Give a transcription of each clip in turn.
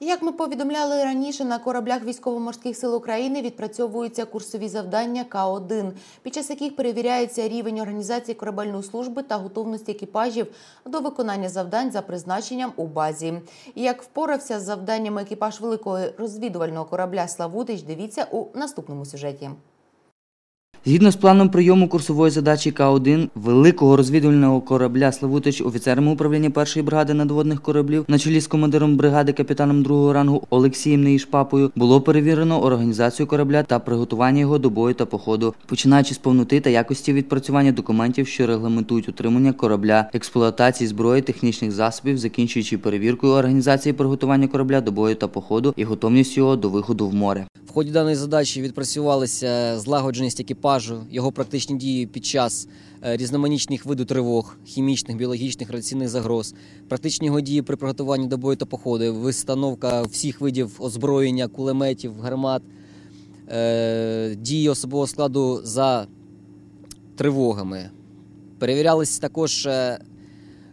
Як ми повідомляли раніше, на кораблях військово-морських сил України відпрацьовуються курсові завдання К-1, під час яких перевіряється рівень організації корабельної служби та готовності екіпажів до виконання завдань за призначенням у базі. Як впорався з завданнями екіпаж великого розвідувального корабля Славутич, дивіться у наступному сюжеті. Згідно з планом прийому курсової задачі К-1 великого розвідувального корабля Славутич офіцерами управління першої бригади надводних кораблів на чолі з командиром бригади капітаном другого рангу Олексієм Неїшпапою було перевірено організацію корабля та приготування його до бою та походу, починаючи з повноти та якості відпрацювання документів, що регламентують утримання корабля, експлуатації зброї, технічних засобів, закінчуючи перевіркою організації приготування корабля до бою та походу і готовністю його до виходу в море. Ході даної задачі відпрацювалася злагодженість екіпажу, його практичні дії під час е, різноманітних виду тривог, хімічних, біологічних, радіаційних загроз, практичні його дії при приготуванні до бою та походу, вистановка всіх видів озброєння, кулеметів, гармат, е, дії особового складу за тривогами. Перевірялись також е,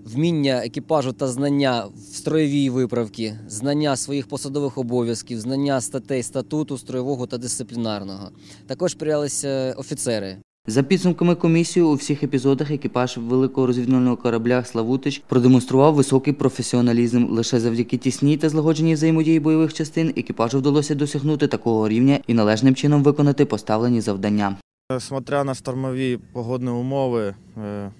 вміння екіпажу та знання в строєвій виправки, знання своїх посадових обов'язків, знання статей статуту, строєвого та дисциплінарного. Також перевірялися офіцери. За підсумками комісії, у всіх епізодах екіпаж великого розвідувального корабля Славутич продемонстрував високий професіоналізм. Лише завдяки тісній та злагодженій взаємодії бойових частин екіпажу вдалося досягнути такого рівня і належним чином виконати поставлені завдання. Смотря на штормові погодні умови, е,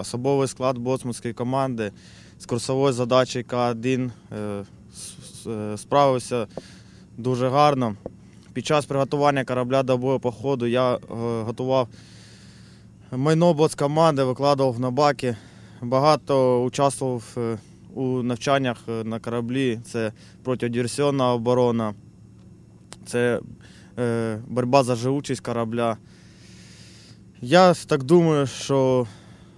особовий склад боцманської команди з курсовою задачею К1 е, с- справився дуже гарно. Під час приготування корабля до бою по ходу я е, готував майно боцкоманди, викладав на баки. Багато участвував е, у навчаннях е, на кораблі. Це протидиверсіонна оборона, це е, боротьба за живучість корабля. Я так думаю, що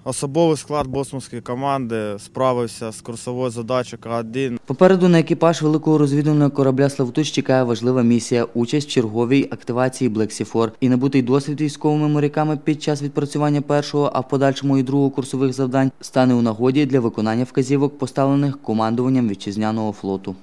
особовий склад босманської команди справився з курсовою задачею К1. Попереду на екіпаж великого розвідувального корабля Славутич чекає важлива місія участь в черговій активації Блексіфор і набутий досвід військовими моряками під час відпрацювання першого, а в подальшому і другого курсових завдань стане у нагоді для виконання вказівок, поставлених командуванням вітчизняного флоту.